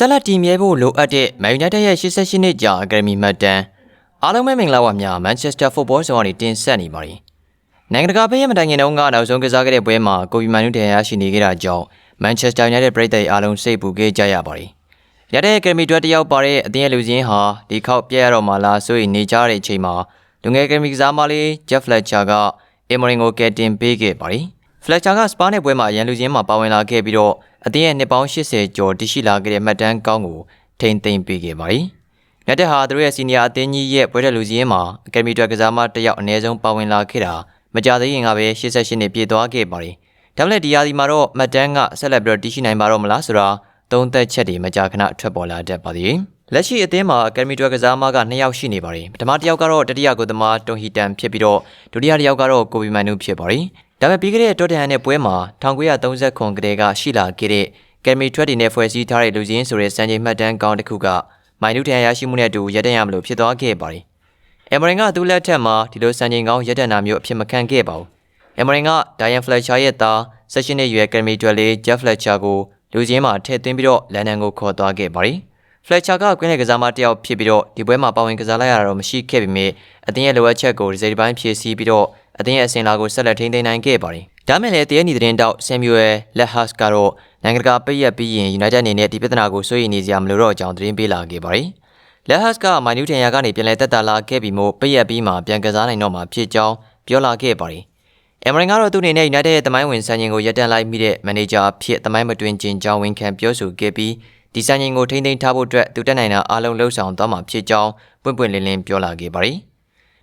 ဆက်လက်တည်မြဲဖို့လိုအပ်တဲ့မန်ယူနိုက်တက်ရဲ့88နှစ်ကြာအကယ်ဒမီမှတ်တမ်းအားလုံးပဲမင်္ဂလာပါများမန်ချက်စတာဖုတ်ဘောဆောင်ကနေတင်ဆက်နေပါတယ်။နိုင်ငံတကာဖေးရမတိုင်ခင်တုန်းကနောက်ဆုံးကစားခဲ့တဲ့ပွဲမှာကိုဘီမန်နူတရားရရှိနေခဲ့တာကြောင့်မန်ချက်စတာယူနိုက်တက်ပြည်သက်အားလုံးစိတ်ပူခဲ့ကြရပါတယ်။ရတဲ့အကယ်ဒမီတွက်တစ်ယောက်ပါတဲ့အသင်းရဲ့လူချင်းဟာဒီခေါက်ပြည့်ရတော့မှလားဆိုရင်နေကြတဲ့အချိန်မှာလူငယ်အကယ်ဒမီကစားမလေးဂျက်ဖလက်ချာကအီမရင်ကိုကယ်တင်ပေးခဲ့ပါတယ်။ ဖလက်ချာကစပါးနယ်ပွဲမှာရန်လူချင်းမှာပါဝင်လာခဲ့ပြီးတော့အသင်းရဲ့နှစ်ပေါင်း80ကျော်တရှိလာခဲ့တဲ့မှတ်တမ်းကောင်းကိုထိမ့်သိမ်းပေးခဲ့ပါတယ်။မြတ်တက်ဟာသူတို့ရဲ့စီနီယာအသင်းကြီးရဲ့ပွဲတဲ့လူချင်းမှာအကယ်ဒမီတွက်ကစားမတစ်ယောက်အနည်းဆုံးပါဝင်လာခဲ့တာမကြသေးခင်ကပဲ88နှစ်ပြည့်သွားခဲ့ပါတယ်။ဒါပေမဲ့ဒီယာဒီမှာတော့မှတ်တမ်းကဆက်လက်ပြီးတော့တရှိနိုင်ပါတော့မလားဆိုတာသုံးသက်ချက်တွေမကြာခဏထွက်ပေါ်လာတတ်ပါသေးတယ်။လက်ရှိအသင်းမှာအကယ်ဒမီတွက်ကစားမက2ယောက်ရှိနေပါတယ်။ပထမတစ်ယောက်ကတော့တတိယကိုသမားတွန်ဟီတန်ဖြစ်ပြီးတော့ဒုတိယတစ်ယောက်ကတော့ကိုဘီမန်နူဖြစ်ပါတယ်။ ဒါပေမဲ့ပြီးခဲ့တဲ့တော့တဟန်နဲ့ပွဲမှာ1930ခုကတည်းကရှိလာခဲ့တဲ့ကယ်မီထွက်တီနဲ့ဖွဲ့စည်းထားတဲ့လူချင်းဆိုတဲ့စံချိန်မှတ်တမ်းကောင်းတစ်ခုကမိုင်နူထန်ရရှိမှုနဲ့အတူရပ်တန့်ရမလို့ဖြစ်သွားခဲ့ပါတယ်။အမရင်ကသူ့လက်ထက်မှာဒီလိုစံချိန်ကောင်းရပ်တန့်တာမျိုးအဖြစ်မခံခဲ့ပါဘူး။အမရင်ကဒိုင်ယန်ဖလက်ချာရဲ့သားဆက်ရှင်နဲ့ရွယ်ကယ်မီတွယ်လေးဂျက်ဖလက်ချာကိုလူချင်းမှာထည့်သွင်းပြီးတော့လန်ဒန်ကိုခေါ်သွားခဲ့ပါတယ်။ဖလက်ချာကကွင်းလေကစားမတစ်ယောက်ဖြစ်ပြီးတော့ဒီပွဲမှာပါဝင်ကစားလိုက်ရတာတော့မရှိခဲ့ပေမဲ့အသင်းရဲ့လိုအပ်ချက်ကိုဒီစိတ်ပိုင်းဖြည့်ဆည်းပြီးတော့ အသင်းရဲ့အစင်လာကိုဆက်လက်ထိန်းသိမ်းနိုင်ခဲ့ပါတယ်။ဒါမဲ့လည်းတရနီသတင်းတောက်ဆမ်မြူအယ်လက်ဟတ်ကတော့နိုင်ငံတကာပိတ်ရက်ပြီးရင် United အနေနဲ့ဒီပြဿနာကိုစိုးရိမ်နေစရာမလိုတော့အကြောင်းသတင်းပေးလာခဲ့ပါတယ်။လက်ဟတ်ကမိုင်နူးထန်ယာကနေပြန်လည်တက်တာလာခဲ့ပြီးမို့ပိတ်ရက်ပြီးမှပြန်ကစားနိုင်တော့မှာဖြစ်ကြောင်းပြောလာခဲ့ပါတယ်။အမရင်ကတော့သူ့အနေနဲ့ United ရဲ့တမိုင်းဝင်စံချိန်ကိုရပ်တန့်လိုက်မိတဲ့မန်နေဂျာအဖြစ်တမိုင်းမတွင်ကျင်ကြောင်းဝန်ခံပြောဆိုခဲ့ပြီးဒီစံချိန်ကိုထိန်းသိမ်းထားဖို့အတွက်သူတက်နိုင်တာအားလုံးလှုံ့ဆော်သွားမှာဖြစ်ကြောင်းပွင့်ပွင့်လင်းလင်းပြောလာခဲ့ပါတယ်။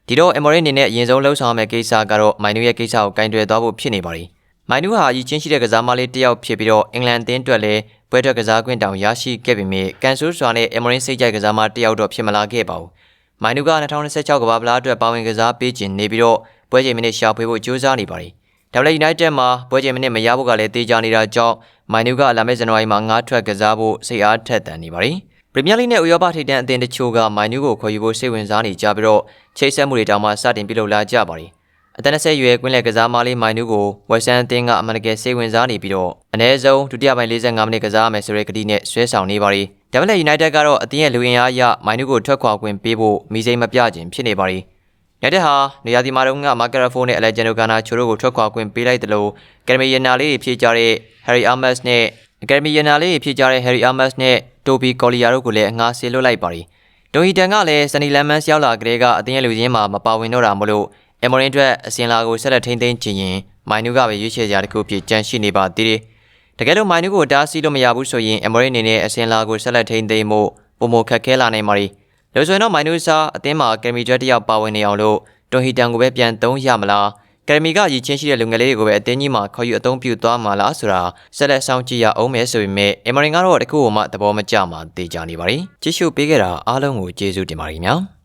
ဒီတော့အမရင်အနေနဲ့အရင်ဆုံးလှုံ့ဆော်ရမယ့်ကိစ္စကတော့မိုင်နူရဲ့ကိစ္စကိုကင်တွယ်သွားဖို့ဖြစ်နေပါတယ်။မိုင်နူဟာအကြီးချင်းရှိတဲ့ကစားမလေးတစ်ယောက်ဖြစ်ပြီးတော့အင်္ဂလန်အသင်းအတွက်လည်းပွဲထွက်ကစားခွင့်တောင်ရရှိခဲ့ပေမဲ့ကန်ဆူးစွာနဲ့အမရင်စိတ်ကြိုက်ကစားမတစ်ယောက်တော့ဖြစ်မလာခဲ့ပါဘူး။မိုင်နူက2026ကမ္ဘာ့ဖလားအတွက်ပါဝင်ကစားပေးခြင်းနေပြီးတော့ပွဲချိန်မိနစ်ရှာဖွေဖို့ကြိုးစားနေပါတယ်။ဒါပလက် United မှာပွဲချိန်မိနစ်မရဖို့ကလည်းတေးကြနေတာကြောင့်မိုင်နူကလာမယ့်ဇန်နဝါရီမှာငါးထွက်ကစားဖို့စိတ်အားထက်သန်နေပါတယ်။ ပရီးမီးယားလိနဲ့ဥရောပထိပ်တန်းအသင်းတချို့ကမိုင်နူကိုခေါ်ယူဖို့စိတ်ဝင်စားနေကြပြီးတော့ချိတ်ဆက်မှုတွေတောင်မှစတင်ပြုလုပ်လာကြပါတယ်။အသက်20ရွယ်ကွင်းလယ်ကစားမလေးမိုင်နူကိုဝက်ဆန်အသင်းကအမှန်တကယ်စိတ်ဝင်စားနေပြီးတော့အနည်းဆုံးဒုတိယပိုင်း45မိနစ်ကစားရမယ်ဆိုတဲ့ကတိနဲ့ဆွဲဆောင်နေပါတယ်။ဒါပလက် United ကတော့အသင်းရဲ့လူဝင်အားအရမိုင်နူကိုထွက်ခွာခွင့်ပေးဖို့မိစိမ့်မပြခြင်းဖြစ်နေပါတယ်။ညတဲ့ဟာနေရာဒီမာတုံးကမာကရာဖိုနဲ့အလက်ဂျန်ဒိုဂါနာချိုတို့ကိုထွက်ခွာခွင့်ပေးလိုက်တယ်လို့ကယ်ဒမီယနာလေးတွေဖြည့်ကြတဲ့ဟယ်ရီအာမတ်စ်နဲ့အကယ်ဒမီယနာလေးတွေဖြည့်ကြတဲ့ဟယ်ရီအာမတ်စ်နဲ့ တိုဘီကော်လီယာတို့ကိုလည်းအငှားဆေးလွှတ်လိုက်ပါတယ်။ဒိုဟီတန်ကလည်းစနီလန်မန်စ်ရောက်လာကလေးကအတင်းရဲ့လူချင်းမှာမပါဝင်တော့တာမလို့အမော်ရင်အတွက်အစင်လာကိုဆက်လက်ထိန်းသိမ်းခြင်းရင်မိုင်နူကပဲရွေးချယ်ကြတစ်ခုဖြစ်ကြန့်ရှိနေပါသေးတယ်။တကယ်လို့မိုင်နူကိုတားဆီးလို့မရဘူးဆိုရင်အမော်ရင်အနေနဲ့အစင်လာကိုဆက်လက်ထိန်းသိမ်းဖို့ပုံမခက်ခဲလာနိုင်ပါ ರಿ ။လို့ဆိုရင်တော့မိုင်နူစာအသင်းမှာကယ်မီကျွတ်တစ်ယောက်ပါဝင်နေအောင်လို့တွန်ဟီတန်ကိုပဲပြန်သုံးရမလား ကယ်မီကရည်ချင်းရှိတဲ့လူငယ်လေးတွေကိုပဲအတင်းကြီးမှာခေါ်ယူအသုံးပြုသွားမှာလားဆိုတာဆက်လက်ဆောင်ကြည့်ရအောင်မယ်ဆိုပေမဲ့အမရင်ကတော့တခုမှသဘောမကျမှတေချာနေပါ ರಿ ကြည့်ရှုပေးခဲ့တာအားလုံးကိုကျေးဇူးတင်ပါတယ်ညာ။